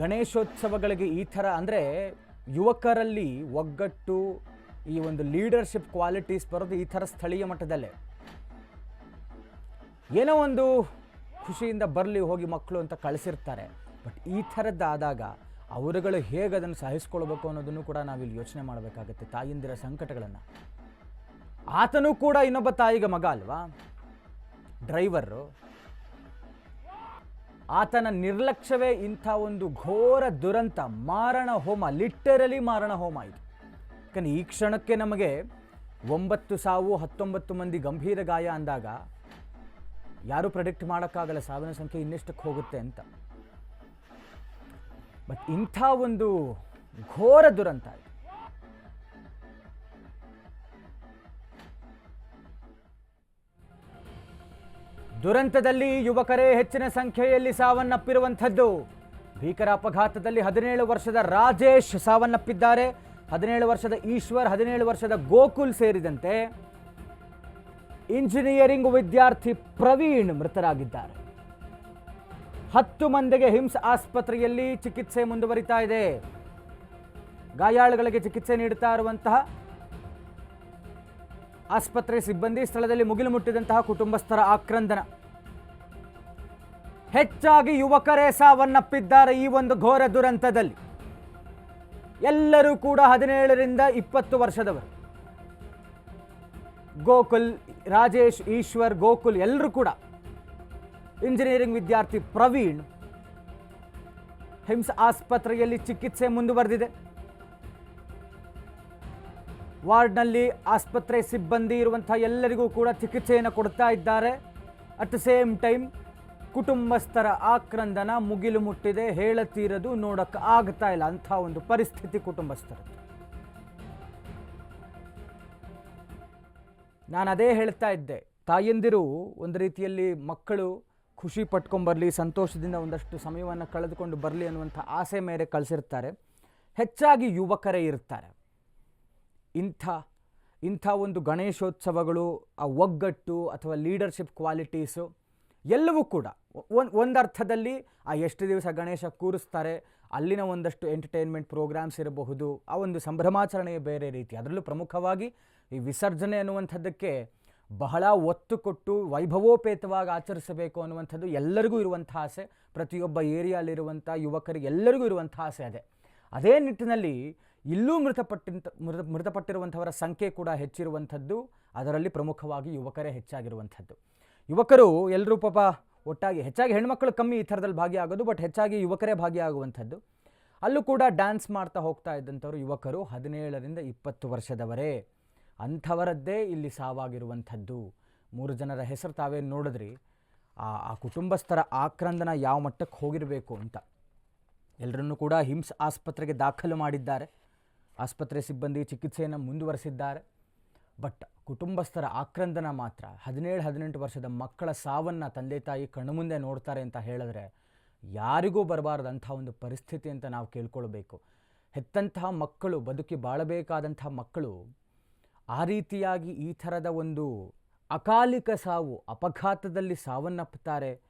ಗಣೇಶೋತ್ಸವಗಳಿಗೆ ಈ ಥರ ಅಂದರೆ ಯುವಕರಲ್ಲಿ ಒಗ್ಗಟ್ಟು, ಈ ಒಂದು ಲೀಡರ್ಶಿಪ್ ಕ್ವಾಲಿಟೀಸ್ ಬರೋದು ಈ ಥರ ಸ್ಥಳೀಯ ಮಟ್ಟದಲ್ಲೇ. ಏನೋ ಒಂದು ಖುಷಿಯಿಂದ ಬರಲಿ ಹೋಗಿ ಮಕ್ಕಳು ಅಂತ ಕಳಿಸಿರ್ತಾರೆ. ಬಟ್ ಈ ಥರದ್ದಾದಾಗ ಅವರುಗಳು ಹೇಗೆ ಅದನ್ನು ಸಹಿಸ್ಕೊಳ್ಬೇಕು ಅನ್ನೋದನ್ನು ಕೂಡ ನಾವಿಲ್ಲಿ ಯೋಚನೆ ಮಾಡಬೇಕಾಗುತ್ತೆ ತಾಯಿಂದಿರ ಸಂಕಟಗಳನ್ನು. ಆತನೂ ಕೂಡ ಇನ್ನೊಬ್ಬ ತಾಯಿಗೆ ಮಗ ಅಲ್ವಾ? ಡ್ರೈವರು, ಆತನ ನಿರ್ಲಕ್ಷ್ಯವೇ ಇಂಥ ಒಂದು ಘೋರ ದುರಂತ, ಮಾರಣ ಹೋಮ, ಲಿಟರಲಿ ಮಾರಣ ಹೋಮ ಇದು. ಯಾಕಂದರೆ ಈ ಕ್ಷಣಕ್ಕೆ ನಮಗೆ ಒಂಬತ್ತು ಸಾವು, ಹತ್ತೊಂಬತ್ತು ಮಂದಿ ಗಂಭೀರ ಗಾಯ ಅಂದಾಗ ಯಾರೂ ಪ್ರೆಡಿಕ್ಟ್ ಮಾಡೋಕ್ಕಾಗಲ್ಲ, ಸಾವಿನ ಸಂಖ್ಯೆ ಇನ್ನೆಷ್ಟಕ್ಕೆ ಹೋಗುತ್ತೆ ಅಂತ. ಬಟ್ ಇಂಥ ಒಂದು ಘೋರ ದುರಂತ ದುರಂತದಲ್ಲಿ ಯುವಕರೇ ಹೆಚ್ಚಿನ ಸಂಖ್ಯೆಯಲ್ಲಿ ಸಾವನ್ನಪ್ಪಿರುವಂಥದ್ದು. ಭೀಕರ ಅಪಘಾತದಲ್ಲಿ ಹದಿನೇಳು ವರ್ಷದ ರಾಜೇಶ್ ಸಾವನ್ನಪ್ಪಿದ್ದಾರೆ. ಹದಿನೇಳು ವರ್ಷದ ಈಶ್ವರ್, ಹದಿನೇಳು ವರ್ಷದ ಗೋಕುಲ್ ಸೇರಿದಂತೆ ಇಂಜಿನಿಯರಿಂಗ್ ವಿದ್ಯಾರ್ಥಿ ಪ್ರವೀಣ್ ಮೃತರಾಗಿದ್ದಾರೆ. ಹತ್ತು ಮಂದಿಗೆ ಹಿಮ್ಸ್ ಆಸ್ಪತ್ರೆಯಲ್ಲಿ ಚಿಕಿತ್ಸೆ ಮುಂದುವರಿತಾ ಇದೆ. ಗಾಯಾಳುಗಳಿಗೆ ಚಿಕಿತ್ಸೆ ನೀಡುತ್ತಾ ಇರುವಂತಹ ಆಸ್ಪತ್ರೆ ಸಿಬ್ಬಂದಿ ಸ್ಥಳದಲ್ಲಿ ಮುಗಿಲು ಮುಟ್ಟಿದಂತಹ ಕುಟುಂಬಸ್ಥರ ಆಕ್ರಂದನ. ಹೆಚ್ಚಾಗಿ ಯುವಕರೇ ಸಾವನ್ನಪ್ಪಿದ್ದಾರೆ ಈ ಒಂದು ಘೋರ ದುರಂತದಲ್ಲಿ. ಎಲ್ಲರೂ ಕೂಡ ಹದಿನೇಳರಿಂದ ಇಪ್ಪತ್ತು ವರ್ಷದವರು. ಗೋಕುಲ್ ರಾಜೇಶ್, ಈಶ್ವರ್, ಗೋಕುಲ್ ಎಲ್ಲರೂ ಕೂಡ. ಇಂಜಿನಿಯರಿಂಗ್ ವಿದ್ಯಾರ್ಥಿ ಪ್ರವೀಣ್. ಹಿಮ್ಸ್ ಆಸ್ಪತ್ರೆಯಲ್ಲಿ ಚಿಕಿತ್ಸೆ ಮುಂದುವರೆದಿದೆ. ವಾರ್ಡ್ನಲ್ಲಿ ಆಸ್ಪತ್ರೆ ಸಿಬ್ಬಂದಿ ಇರುವಂಥ ಎಲ್ಲರಿಗೂ ಕೂಡ ಚಿಕಿತ್ಸೆಯನ್ನು ಕೊಡ್ತಾ ಇದ್ದಾರೆ. ಅಟ್ ದ ಸೇಮ್ ಟೈಮ್ ಕುಟುಂಬಸ್ಥರ ಆಕ್ರಂದನ ಮುಗಿಲು ಮುಟ್ಟಿದೆ, ಹೇಳತೀರದು ನೋಡಕ್ಕೆ ಆಗ್ತಾ ಇಲ್ಲ ಅಂಥ ಒಂದು ಪರಿಸ್ಥಿತಿ ಕುಟುಂಬಸ್ಥರದ್ದು. ನಾನು ಅದೇ ಹೇಳ್ತಾ ಇದ್ದೆ, ತಾಯಂದಿರು ಒಂದು ರೀತಿಯಲ್ಲಿ ಮಕ್ಕಳು ಖುಷಿ ಪಟ್ಕೊಂಬರಲಿ, ಸಂತೋಷದಿಂದ ಒಂದಷ್ಟು ಸಮಯವನ್ನು ಕಳೆದುಕೊಂಡು ಬರಲಿ ಅನ್ನುವಂಥ ಆಸೆ ಮೇರೆ ಕಳಿಸಿರ್ತಾರೆ. ಹೆಚ್ಚಾಗಿ ಯುವಕರೇ ಇರ್ತಾರೆ. ಇಂಥ ಇಂಥ ಒಂದು ಗಣೇಶೋತ್ಸವಗಳು, ಆ ಒಗ್ಗಟ್ಟು ಅಥವಾ ಲೀಡರ್ಶಿಪ್ ಕ್ವಾಲಿಟೀಸು ಎಲ್ಲವೂ ಕೂಡ ಒಂದು ಆ ಎಷ್ಟು ದಿವಸ ಗಣೇಶ ಕೂರಿಸ್ತಾರೆ, ಅಲ್ಲಿನ ಒಂದಷ್ಟು ಎಂಟರ್ಟೈನ್ಮೆಂಟ್ ಪ್ರೋಗ್ರಾಮ್ಸ್ ಇರಬಹುದು, ಆ ಒಂದು ಸಂಭ್ರಮಾಚರಣೆ ಬೇರೆ ರೀತಿ. ಅದರಲ್ಲೂ ಪ್ರಮುಖವಾಗಿ ಈ ವಿಸರ್ಜನೆ ಅನ್ನುವಂಥದ್ದಕ್ಕೆ ಬಹಳ ಒತ್ತು ಕೊಟ್ಟು ವೈಭವೋಪೇತವಾಗಿ ಆಚರಿಸಬೇಕು ಅನ್ನುವಂಥದ್ದು ಎಲ್ಲರಿಗೂ ಇರುವಂಥ ಆಸೆ. ಪ್ರತಿಯೊಬ್ಬ ಏರಿಯಾಲಿರುವಂಥ ಯುವಕರಿಗೆ ಎಲ್ಲರಿಗೂ ಇರುವಂಥ ಆಸೆ ಅದೇ. ಅದೇ ನಿಟ್ಟಿನಲ್ಲಿ ಇಲ್ಲೂ ಮೃತಪಟ್ಟಂತ, ಮೃತ, ಮೃತಪಟ್ಟಿರುವಂಥವರ ಸಂಖ್ಯೆ ಕೂಡ ಹೆಚ್ಚಿರುವಂಥದ್ದು. ಅದರಲ್ಲಿ ಪ್ರಮುಖವಾಗಿ ಯುವಕರೇ ಹೆಚ್ಚಾಗಿರುವಂಥದ್ದು. ಯುವಕರು ಎಲ್ಲರೂ ಪಾಪ ಒಟ್ಟಾಗಿ, ಹೆಚ್ಚಾಗಿ ಹೆಣ್ಮಕ್ಳು ಕಮ್ಮಿ ಈ ಥರದಲ್ಲಿ ಭಾಗಿಯಾಗೋದು, ಬಟ್ ಹೆಚ್ಚಾಗಿ ಯುವಕರೇ ಭಾಗಿಯಾಗುವಂಥದ್ದು. ಅಲ್ಲೂ ಕೂಡ ಡ್ಯಾನ್ಸ್ ಮಾಡ್ತಾ ಹೋಗ್ತಾ ಇದ್ದಂಥವ್ರು ಯುವಕರು ಹದಿನೇಳರಿಂದ ಇಪ್ಪತ್ತು ವರ್ಷದವರೇ. ಅಂಥವರದ್ದೇ ಇಲ್ಲಿ ಸಾವಾಗಿರುವಂಥದ್ದು. ಮೂರು ಜನರ ಹೆಸರು ತಾವೇನು ನೋಡಿದ್ರಿ. ಆ ಆ ಕುಟುಂಬಸ್ಥರ ಆಕ್ರಂದನ ಯಾವ ಮಟ್ಟಕ್ಕೆ ಹೋಗಿರಬೇಕು ಅಂತ. ಎಲ್ಲರನ್ನೂ ಕೂಡ ಹಿಂಸ್ ಆಸ್ಪತ್ರೆಗೆ ದಾಖಲು ಮಾಡಿದ್ದಾರೆ. ಆಸ್ಪತ್ರೆ ಸಿಬ್ಬಂದಿ ಚಿಕಿತ್ಸೆಯನ್ನು ಮುಂದುವರೆಸಿದ್ದಾರೆ. ಬಟ್ ಕುಟುಂಬಸ್ಥರ ಆಕ್ರಂದನ ಮಾತ್ರ ಹದಿನೇಳು, ಹದಿನೆಂಟು ವರ್ಷದ ಮಕ್ಕಳ ಸಾವನ್ನು ತಂದೆ ತಾಯಿ ಕಣ್ಣು ಮುಂದೆ ನೋಡ್ತಾರೆ ಅಂತ ಹೇಳಿದ್ರೆ ಯಾರಿಗೂ ಬರಬಾರ್ದಂಥ ಒಂದು ಪರಿಸ್ಥಿತಿ ಅಂತ ನಾವು ಕೇಳ್ಕೊಳ್ಬೇಕು. ಹೆತ್ತಂತಹ ಮಕ್ಕಳು, ಬದುಕಿ ಬಾಳಬೇಕಾದಂಥ ಮಕ್ಕಳು ಆ ರೀತಿಯಾಗಿ ಈ ಥರದ ಒಂದು ಅಕಾಲಿಕ ಸಾವು, ಅಪಘಾತದಲ್ಲಿ ಸಾವನ್ನಪ್ಪುತ್ತಾರೆ.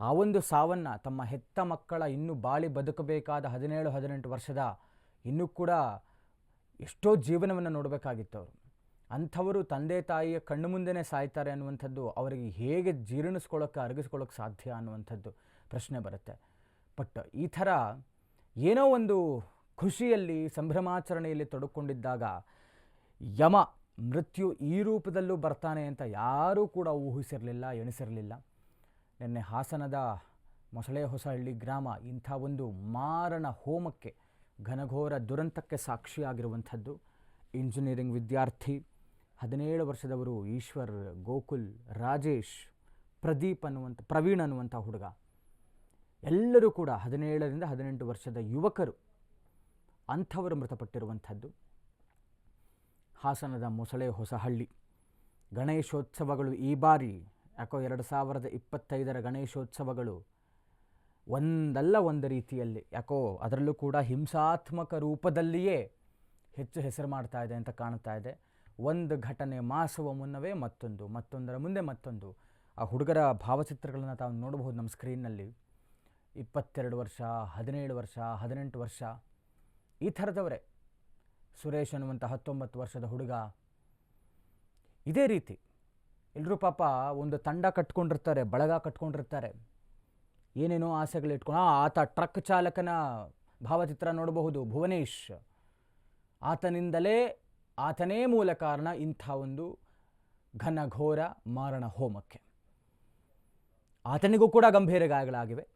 ಆ ಒಂದು ಸಾವನ್ನು ತಮ್ಮ ಹೆತ್ತ ಮಕ್ಕಳ ಇನ್ನೂ ಬಾಳಿ ಬದುಕಬೇಕಾದ ಹದಿನೇಳು, ಹದಿನೆಂಟು ವರ್ಷದ ಇನ್ನೂ ಕೂಡ ಎಷ್ಟೋ ಜೀವನವನ್ನು ನೋಡಬೇಕಾಗಿತ್ತು ಅವರು ಅಂಥವರು ತಂದೆ ತಾಯಿಯ ಕಣ್ಣು ಮುಂದೆನೇ ಸಾಯ್ತಾರೆ ಅನ್ನುವಂಥದ್ದು, ಅವರಿಗೆ ಹೇಗೆ ಜೀರ್ಣಿಸ್ಕೊಳ್ಳೋಕ್ಕೆ ಅರಗಿಸ್ಕೊಳ್ಳೋಕೆ ಸಾಧ್ಯ ಅನ್ನುವಂಥದ್ದು ಪ್ರಶ್ನೆ ಬರುತ್ತೆ. ಬಟ್ ಈ ಥರ ಏನೋ ಒಂದು ಖುಷಿಯಲ್ಲಿ, ಸಂಭ್ರಮಾಚರಣೆಯಲ್ಲಿ ತೊಡಕೊಂಡಿದ್ದಾಗ ಯಮ, ಮೃತ್ಯು ಈ ರೂಪದಲ್ಲೂ ಬರ್ತಾನೆ ಅಂತ ಯಾರೂ ಕೂಡ ಊಹಿಸಿರಲಿಲ್ಲ, ಎಣಿಸಿರಲಿಲ್ಲ. ನಿನ್ನೆ ಹಾಸನದ ಮೊಸಳೆ ಹೊಸಹಳ್ಳಿ ಗ್ರಾಮ ಇಂಥ ಒಂದು ಮಾರಣ ಹೋಮಕ್ಕೆ ಘನಘೋರ ದುರಂತಕ್ಕೆ ಸಾಕ್ಷಿಯಾಗಿರುವಂಥದ್ದು. ಇಂಜಿನಿಯರಿಂಗ್ ವಿದ್ಯಾರ್ಥಿ, ಹದಿನೇಳು ವರ್ಷದವರು ಈಶ್ವರ್, ಗೋಕುಲ್, ರಾಜೇಶ್, ಪ್ರದೀಪ್ ಅನ್ನುವಂಥ, ಪ್ರವೀಣ್ ಅನ್ನುವಂಥ ಹುಡುಗ. ಎಲ್ಲರೂ ಕೂಡ ಹದಿನೇಳರಿಂದ ಹದಿನೆಂಟು ವರ್ಷದ ಯುವಕರು ಅಂಥವರು ಮೃತಪಟ್ಟಿರುವಂಥದ್ದು. ಹಾಸನದ ಮೊಸಳೆ ಹೊಸಹಳ್ಳಿ. ಗಣೇಶೋತ್ಸವಗಳು ಈ ಬಾರಿ, ಯಾಕೋ ಎರಡು ಸಾವಿರದ ಇಪ್ಪತ್ತೈದರ ಗಣೇಶೋತ್ಸವಗಳು ಒಂದಲ್ಲ ಒಂದು ರೀತಿಯಲ್ಲಿ, ಯಾಕೋ ಅದರಲ್ಲೂ ಕೂಡ ಹಿಂಸಾತ್ಮಕ ರೂಪದಲ್ಲಿಯೇ ಹೆಚ್ಚು ಹೆಸರು ಮಾಡ್ತಾ ಇದೆ ಅಂತ ಕಾಣ್ತಾ ಇದೆ. ಒಂದು ಘಟನೆ ಮಾಸುವ ಮುನ್ನವೇ ಮತ್ತೊಂದು, ಮತ್ತೊಂದರ ಮುಂದೆ ಮತ್ತೊಂದು. ಆ ಹುಡುಗರ ಭಾವಚಿತ್ರಗಳನ್ನು ತಾವು ನೋಡಬಹುದು ನಮ್ಮ ಸ್ಕ್ರೀನ್ನಲ್ಲಿ. ಇಪ್ಪತ್ತೆರಡು ವರ್ಷ, ಹದಿನೇಳು ವರ್ಷ, ಹದಿನೆಂಟು ವರ್ಷ. ಈ ಥರದವರೇ. ಸುರೇಶ್ ಅನ್ನುವಂಥ ಹತ್ತೊಂಬತ್ತು ವರ್ಷದ ಹುಡುಗ. ಇದೇ ರೀತಿ. ಎಲ್ಲರೂ ಪಾಪ ಒಂದು ತಂಡ ಕಟ್ಕೊಂಡಿರ್ತಾರೆ, ಬಳಗ ಕಟ್ಕೊಂಡಿರ್ತಾರೆ. ಏನೇನೋ ಆಸೆಗಳು ಇಟ್ಕೊಂಡು ಆ, ಆತ ಟ್ರಕ್ ಚಾಲಕನ ಭಾವಚಿತ್ರ ನೋಡಬಹುದು ಭುವನೇಶ್. ಆತನಿಂದಲೇ ಆತನೇ ಮೂಲ ಕಾರಣ ಇಂಥ ಒಂದು ಘನಘೋರ ಮಾರಣ ಹೋಮಕ್ಕೆ. ಆತನಿಗೂ ಕೂಡ ಗಂಭೀರ ಗಾಯಗಳಾಗಿವೆ.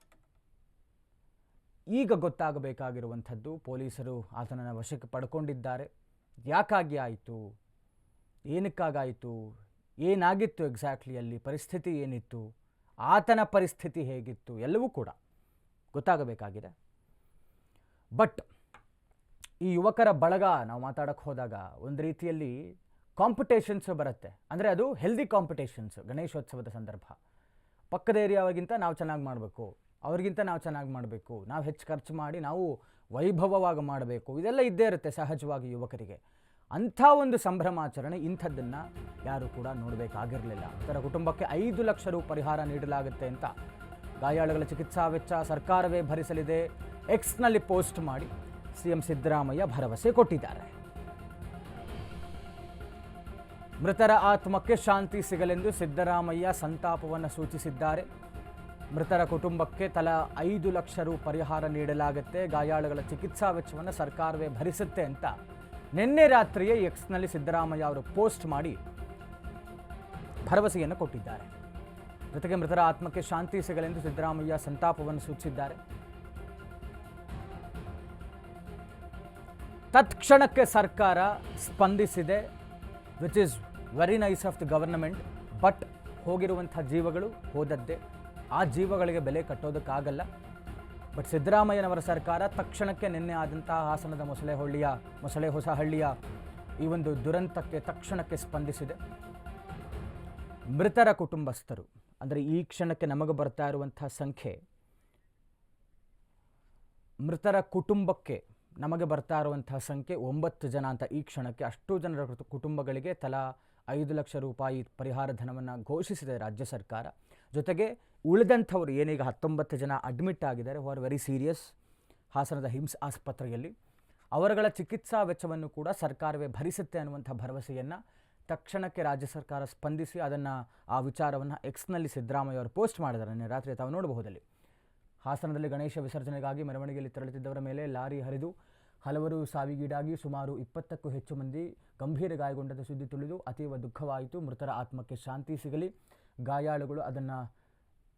ಈಗ ಗೊತ್ತಾಗಬೇಕಾಗಿರುವಂಥದ್ದು ಪೊಲೀಸರು ಆತನನ್ನು ವಶಕ್ಕೆ ಪಡ್ಕೊಂಡಿದ್ದಾರೆ. ಯಾಕಾಗಿ ಆಯಿತು? ಏನಕ್ಕಾಗಾಯಿತು ಏನಾಗಿತ್ತು ಎಕ್ಸಾಕ್ಟ್ಲಿ ಅಲ್ಲಿ? ಪರಿಸ್ಥಿತಿ ಏನಿತ್ತು? ಆತನ ಪರಿಸ್ಥಿತಿ ಹೇಗಿತ್ತು ಎಲ್ಲವೂ ಕೂಡ ಗೊತ್ತಾಗಬೇಕಾಗಿದೆ. ಬಟ್ ಈ ಯುವಕರ ಬಳಗ ನಾವು ಮಾತಾಡೋಕ್ಕೆ ಹೋದಾಗ ಒಂದು ರೀತಿಯಲ್ಲಿ ಕಾಂಪಿಟೇಷನ್ಸ್ ಬರುತ್ತೆ. ಅಂದರೆ ಅದು ಹೆಲ್ದಿ ಕಾಂಪಿಟೇಷನ್ಸ್ ಗಣೇಶೋತ್ಸವದ ಸಂದರ್ಭ. ಪಕ್ಕದ ಏರಿಯಾವಾಗಿಂತ ನಾವು ಚೆನ್ನಾಗಿ ಮಾಡಬೇಕು, ಅವ್ರಿಗಿಂತ ನಾವು ಚೆನ್ನಾಗಿ ಮಾಡಬೇಕು, ನಾವು ಹೆಚ್ಚು ಖರ್ಚು ಮಾಡಿ ನಾವು ವೈಭವವಾಗಿ ಮಾಡಬೇಕು, ಇದೆಲ್ಲ ಇದ್ದೇ ಇರುತ್ತೆ ಸಹಜವಾಗಿ ಯುವಕರಿಗೆ. ಅಂಥ ಒಂದು ಸಂಭ್ರಮಾಚರಣೆ ಇಂಥದ್ದನ್ನು ಯಾರು ಕೂಡ ನೋಡಬೇಕಾಗಿರಲಿಲ್ಲ. ಅದರ ಕುಟುಂಬಕ್ಕೆ ಐದು ಲಕ್ಷ ರು ಪರಿಹಾರ ನೀಡಲಾಗುತ್ತೆ ಅಂತ ಗಾಯಾಳುಗಳ ಚಿಕಿತ್ಸಾ ವೆಚ್ಚ ಸರ್ಕಾರವೇ ಭರಿಸಲಿದೆ. ಎಕ್ಸ್ನಲ್ಲಿ ಪೋಸ್ಟ್ ಮಾಡಿ ಸಿ ಎಂ ಸಿದ್ದರಾಮಯ್ಯ ಭರವಸೆ ಕೊಟ್ಟಿದ್ದಾರೆ. ಮೃತರ ಆತ್ಮಕ್ಕೆ ಶಾಂತಿ ಸಿಗಲೆಂದು ಸಿದ್ದರಾಮಯ್ಯ ಸಂತಾಪವನ್ನು ಸೂಚಿಸಿದ್ದಾರೆ. ಮೃತರ ಕುಟುಂಬಕ್ಕೆ ತಲಾ ಐದು ಲಕ್ಷ ರು ಪರಿಹಾರ ನೀಡಲಾಗುತ್ತೆ. ಗಾಯಾಳುಗಳ ಚಿಕಿತ್ಸಾ ವೆಚ್ಚವನ್ನು ಸರ್ಕಾರವೇ ಭರಿಸುತ್ತೆ ಅಂತ ನಿನ್ನೆ ರಾತ್ರಿಯೇ ಎಕ್ಸ್ನಲ್ಲಿ ಸಿದ್ದರಾಮಯ್ಯ ಅವರು ಪೋಸ್ಟ್ ಮಾಡಿ ಭರವಸೆಯನ್ನು ಕೊಟ್ಟಿದ್ದಾರೆ. ಜೊತೆಗೆ ಮೃತರ ಆತ್ಮಕ್ಕೆ ಶಾಂತಿ ಸಿಗಲೆಂದು ಸಿದ್ದರಾಮಯ್ಯ ಸಂತಾಪವನ್ನು ಸೂಚಿಸಿದ್ದಾರೆ. ತತ್ಕ್ಷಣಕ್ಕೆ ಸರ್ಕಾರ ಸ್ಪಂದಿಸಿದೆ which is very nice of the government but ಹೋಗಿರುವಂಥ ಜೀವಗಳು ಹೋದದ್ದೇ. ಆ ಜೀವಗಳಿಗೆ ಬೆಲೆ ಕಟ್ಟೋದಕ್ಕಾಗಲ್ಲ. ಬಟ್ ಸಿದ್ದರಾಮಯ್ಯನವರ ಸರ್ಕಾರ ತಕ್ಷಣಕ್ಕೆ ನಿನ್ನೆ ಆದಂತಹ ಹಾಸನದ ಮೊಸಳೆಹೊಳ್ಳಿಯ ಮೊಸಳೆ ಹೊಸಹಳ್ಳಿಯ ಈ ಒಂದು ದುರಂತಕ್ಕೆ ತಕ್ಷಣಕ್ಕೆ ಸ್ಪಂದಿಸಿದೆ ಮೃತರ ಕುಟುಂಬಸ್ಥರು ಅಂದರೆ ಈ ಕ್ಷಣಕ್ಕೆ ನಮಗೆ ಬರ್ತಾ ಇರುವಂಥ ಸಂಖ್ಯೆ ಮೃತರ ಕುಟುಂಬಕ್ಕೆ ನಮಗೆ ಬರ್ತಾ ಇರುವಂತಹ ಸಂಖ್ಯೆ ಒಂಬತ್ತು ಜನ ಅಂತ ಈ ಕ್ಷಣಕ್ಕೆ ಅಷ್ಟು ಜನರ ಕುಟುಂಬಗಳಿಗೆ ತಲಾ ಐದು ಲಕ್ಷ ರೂಪಾಯಿ ಪರಿಹಾರ ಧನವನ್ನು ಘೋಷಿಸಿದೆ ರಾಜ್ಯ ಸರ್ಕಾರ. ಜೊತೆಗೆ ಉಳಿದಂಥವರು ಏನೀಗ ಹತ್ತೊಂಬತ್ತು ಜನ ಅಡ್ಮಿಟ್ ಆಗಿದ್ದಾರೆ ಹು ಆರ್ ವೆರಿ ಸೀರಿಯಸ್ ಹಾಸನದ ಹಿಮ್ಸ್ ಆಸ್ಪತ್ರೆಯಲ್ಲಿ. ಅವರುಗಳ ಚಿಕಿತ್ಸಾ ವೆಚ್ಚವನ್ನು ಕೂಡ ಸರ್ಕಾರವೇ ಭರಿಸುತ್ತೆ ಅನ್ನುವಂಥ ಭರವಸೆಯನ್ನು ತಕ್ಷಣಕ್ಕೆ ರಾಜ್ಯ ಸರ್ಕಾರ ಸ್ಪಂದಿಸಿ ಅದನ್ನು, ಆ ವಿಚಾರವನ್ನು ಎಕ್ಸ್ನಲ್ಲಿ ಸಿದ್ದರಾಮಯ್ಯ ಅವರು ಪೋಸ್ಟ್ ಮಾಡಿದ್ದಾರೆ. ನಿನ್ನೆ ರಾತ್ರಿ ತಾವು ನೋಡಬಹುದಲ್ಲಿ. ಹಾಸನದಲ್ಲಿ ಗಣೇಶ ವಿಸರ್ಜನೆಗಾಗಿ ಮೆರವಣಿಗೆಯಲ್ಲಿ ತೆರಳುತ್ತಿದ್ದವರ ಮೇಲೆ ಲಾರಿ ಹರಿದು ಹಲವರು ಸಾವಿಗೀಡಾಗಿ ಸುಮಾರು ಇಪ್ಪತ್ತಕ್ಕೂ ಹೆಚ್ಚು ಮಂದಿ ಗಂಭೀರ ಗಾಯಗೊಂಡದ ಸುದ್ದಿ ತಿಳಿದು ಅತೀವ ದುಃಖವಾಯಿತು. ಮೃತರ ಆತ್ಮಕ್ಕೆ ಶಾಂತಿ ಸಿಗಲಿ. ಗಾಯಾಳುಗಳು ಅದನ್ನು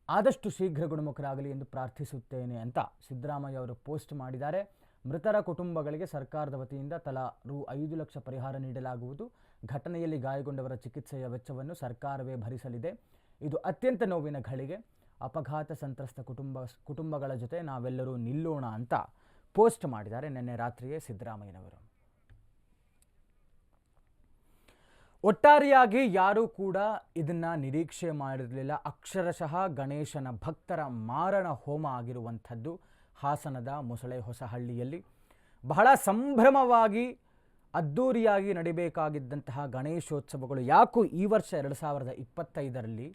ಆದಷ್ಟು ಶೀಘ್ರ ಗುಣಮುಖರಾಗಲಿ ಎಂದು ಪ್ರಾರ್ಥಿಸುತ್ತೇನೆ ಅಂತ ಸಿದ್ದರಾಮಯ್ಯ ಅವರು ಪೋಸ್ಟ್ ಮಾಡಿದ್ದಾರೆ. ಮೃತರ ಕುಟುಂಬಗಳಿಗೆ ಸರ್ಕಾರದ ವತಿಯಿಂದ ತಲಾ ರು ಐದು ಲಕ್ಷ ಪರಿಹಾರ ನೀಡಲಾಗುವುದು. ಘಟನೆಯಲ್ಲಿ ಗಾಯಗೊಂಡವರ ಚಿಕಿತ್ಸೆಯ ವೆಚ್ಚವನ್ನು ಸರ್ಕಾರವೇ ಭರಿಸಲಿದೆ. ಇದು ಅತ್ಯಂತ ನೋವಿನ ಘಳಿಗೆ. ಅಪಘಾತ ಸಂತ್ರಸ್ತ ಕುಟುಂಬ, ಕುಟುಂಬಗಳ ಜೊತೆ ನಾವೆಲ್ಲರೂ ನಿಲ್ಲೋಣ ಅಂತ ಪೋಸ್ಟ್ ಮಾಡಿದ್ದಾರೆ. ನಿನ್ನೆ ರಾತ್ರಿಯೇ ಸಿದ್ದರಾಮಯ್ಯನವರು. ಒಟ್ಟಾರೆಯಾಗಿ ಯಾರೂ ಕೂಡ ಇದನ್ನ ನಿರೀಕ್ಷೆ ಮಾಡಿರಲಿಲ್ಲ. ಅಕ್ಷರಶಃ ಗಣೇಶನ ಭಕ್ತರ ಮಾರಣ ಹೋಮ ಆಗಿರುವಂಥದ್ದು ಹಾಸನದ ಮೊಸಳೆ ಹೊಸಹಳ್ಳಿಯಲ್ಲಿ ಬಹಳ ಸಂಭ್ರಮವಾಗಿ ಅದ್ಧೂರಿಯಾಗಿ ನಡಿಬೇಕಾಗಿದ್ದಂತಹ ಗಣೇಶೋತ್ಸವಗಳು ಯಾಕೋ ಈ ವರ್ಷ ಎರಡು ಸಾವಿರದ ಇಪ್ಪತ್ತೈದರಲ್ಲಿ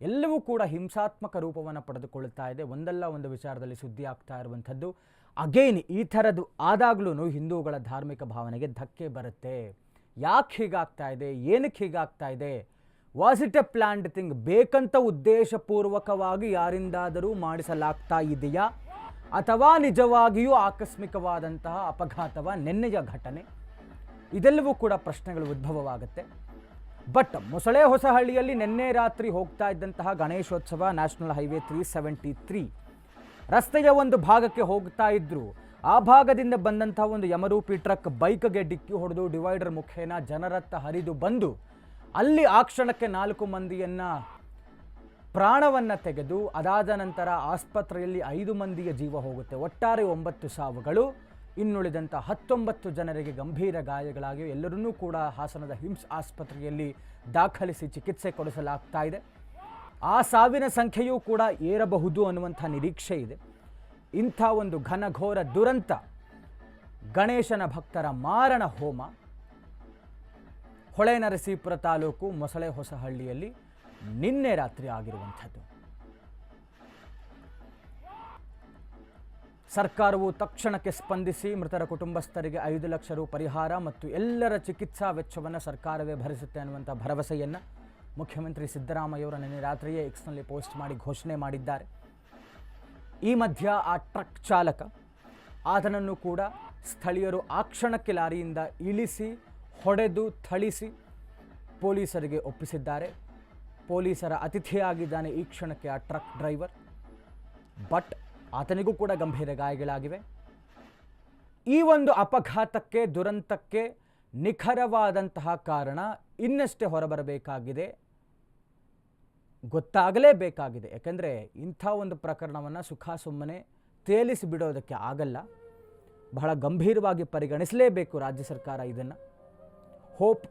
ಎಲ್ಲವೂ ಕೂಡ ಹಿಂಸಾತ್ಮಕ ರೂಪವನ್ನು ಪಡೆದುಕೊಳ್ಳುತ್ತಾ ಇದೆ. ಒಂದಲ್ಲ ಒಂದು ವಿಚಾರದಲ್ಲಿ ಸುದ್ದಿ ಆಗ್ತಾ ಇರುವಂಥದ್ದು. ಅಗೇನ್ ಈ ಥರದ್ದು ಆದಾಗ್ಲೂ ಹಿಂದೂಗಳ ಧಾರ್ಮಿಕ ಭಾವನೆಗೆ ಧಕ್ಕೆ ಬರುತ್ತೆ. ಯಾಕೆ ಹೀಗಾಗ್ತಾ ಇದೆ? ಏನಕ್ಕೆ ಹೀಗಾಗ್ತಾ ಇದೆ? Was it a planned thing ಬೇಕಂತ ಉದ್ದೇಶಪೂರ್ವಕವಾಗಿ ಯಾರಿಂದಾದರೂ ಮಾಡಿಸಲಾಗ್ತಾ ಇದೆಯಾ? ಅಥವಾ ನಿಜವಾಗಿಯೂ ಆಕಸ್ಮಿಕವಾದಂತಹ ಅಪಘಾತವ ನೆನ್ನೆಯ ಘಟನೆ? ಇದೆಲ್ಲವೂ ಕೂಡ ಪ್ರಶ್ನೆಗಳು ಉದ್ಭವವಾಗುತ್ತೆ. ಬಟ್ ಮೊಸಳೆ ಹೊಸಹಳ್ಳಿಯಲ್ಲಿ ನಿನ್ನೆ ರಾತ್ರಿ ಹೋಗ್ತಾ ಇದ್ದಂತಹ Ganeshotsav national highway three seventy three ರಸ್ತೆಯ ಒಂದು ಭಾಗಕ್ಕೆ ಹೋಗ್ತಾ ಇದ್ರು. ಆ ಭಾಗದಿಂದ ಬಂದಂತಹ ಒಂದು ಯಮರೂಪಿ ಟ್ರಕ್ ಬೈಕ್ಗೆ ಡಿಕ್ಕಿ ಹೊಡೆದು ಡಿವೈಡರ್ ಮುಖೇನ ಜನರತ್ತ ಹರಿದು ಬಂದು ಅಲ್ಲಿ ಆ ಕ್ಷಣಕ್ಕೆ ನಾಲ್ಕು ಮಂದಿಯನ್ನ ಪ್ರಾಣವನ್ನು ತೆಗೆದು, ಅದಾದ ನಂತರ ಆಸ್ಪತ್ರೆಯಲ್ಲಿ ಐದು ಮಂದಿಯ ಜೀವ ಹೋಗುತ್ತೆ. ಒಟ್ಟಾರೆ ಒಂಬತ್ತು ಸಾವುಗಳು. ಇನ್ನುಳಿದಂಥ ಹತ್ತೊಂಬತ್ತು ಜನರಿಗೆ ಗಂಭೀರ ಗಾಯಗಳಾಗಿ ಎಲ್ಲರನ್ನೂ ಕೂಡ ಹಾಸನದ ಹಿಮ್ಸ್ ಆಸ್ಪತ್ರೆಯಲ್ಲಿ ದಾಖಲಿಸಿ ಚಿಕಿತ್ಸೆ ಕೊಡಿಸಲಾಗ್ತಾ ಇದೆ. ಆ ಸಾವಿನ ಸಂಖ್ಯೆಯೂ ಕೂಡ ಏರಬಹುದು ಅನ್ನುವಂಥ ನಿರೀಕ್ಷೆ ಇದೆ. ಇಂಥ ಒಂದು ಘನಘೋರ ದುರಂತ ಗಣೇಶನ ಭಕ್ತರ ಮಾರಣ ಹೋಮ ಹೊಳೆನರಸೀಪುರ ತಾಲೂಕು ಮೊಸಳೆ ಹೊಸಹಳ್ಳಿಯಲ್ಲಿ ನಿನ್ನೆ ರಾತ್ರಿ ಆಗಿರುವಂಥದ್ದು. ಸರ್ಕಾರವು ತಕ್ಷಣಕ್ಕೆ ಸ್ಪಂದಿಸಿ ಮೃತರ ಕುಟುಂಬಸ್ಥರಿಗೆ ಐದು ಲಕ್ಷ ರು ಪರಿಹಾರ ಮತ್ತು ಎಲ್ಲರ ಚಿಕಿತ್ಸಾ ವೆಚ್ಚವನ್ನು ಸರ್ಕಾರವೇ ಭರಿಸುತ್ತೆ ಅನ್ನುವಂಥ ಭರವಸೆಯನ್ನು ಮುಖ್ಯಮಂತ್ರಿ ಸಿದ್ದರಾಮಯ್ಯವರು ನಿನ್ನೆ ರಾತ್ರಿಯೇ ಎಕ್ಸ್ನಲ್ಲಿ ಪೋಸ್ಟ್ ಮಾಡಿ ಘೋಷಣೆ ಮಾಡಿದ್ದಾರೆ. ಈ ಮಧ್ಯ ಆ ಟ್ರಕ್ ಚಾಲಕ ಆತನನ್ನು ಕೂಡ ಸ್ಥಳೀಯರು ಆ ಕ್ಷಣಕ್ಕೆ ಲಾರಿಯಿಂದ ಇಳಿಸಿ, ಹೊಡೆದು ಥಳಿಸಿ ಪೊಲೀಸರಿಗೆ ಒಪ್ಪಿಸಿದ್ದಾರೆ. ಪೊಲೀಸರ ಅತಿಥಿಯಾಗಿದ್ದಾನೆ ಈ ಕ್ಷಣಕ್ಕೆ ಆ ಟ್ರಕ್ ಡ್ರೈವರ್. ಬಟ್ ಆತನಿಗೂ ಕೂಡ ಗಂಭೀರ ಗಾಯಗಳಾಗಿವೆ. ಈ ಒಂದು ಅಪಘಾತಕ್ಕೆ, ದುರಂತಕ್ಕೆ ನಿಖರವಾದಂತಹ ಕಾರಣ ಇನ್ನಷ್ಟೇ ಹೊರಬರಬೇಕಾಗಿದೆ. ಗೊತ್ತಾಗಲೇಬೇಕಾಗಿದೆ. ಯಾಕಂದರೆ ಇಂಥ ಒಂದು ಪ್ರಕರಣವನ್ನು ಸುಖ ಸುಮ್ಮನೆ ತೇಲಿಸಿ ಬಿಡೋದಕ್ಕೆ ಆಗಲ್ಲ. ಬಹಳ ಗಂಭೀರವಾಗಿ ಪರಿಗಣಿಸಲೇಬೇಕು ರಾಜ್ಯ ಸರ್ಕಾರ ಇದನ್ನು. ಹೋಪ್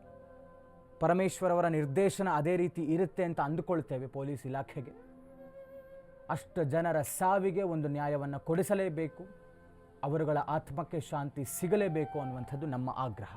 ಪರಮೇಶ್ವರವರ ನಿರ್ದೇಶನ ಅದೇ ರೀತಿ ಇರುತ್ತೆ ಅಂತ ಅಂದುಕೊಳ್ತೇವೆ ಪೊಲೀಸ್ ಇಲಾಖೆಗೆ. ಅಷ್ಟು ಜನರ ಸಾವಿಗೆ ಒಂದು ನ್ಯಾಯವನ್ನು ಕೊಡಿಸಲೇಬೇಕು. ಅವರುಗಳ ಆತ್ಮಕ್ಕೆ ಶಾಂತಿ ಸಿಗಲೇಬೇಕು ಅನ್ನುವಂಥದ್ದು ನಮ್ಮ ಆಗ್ರಹ.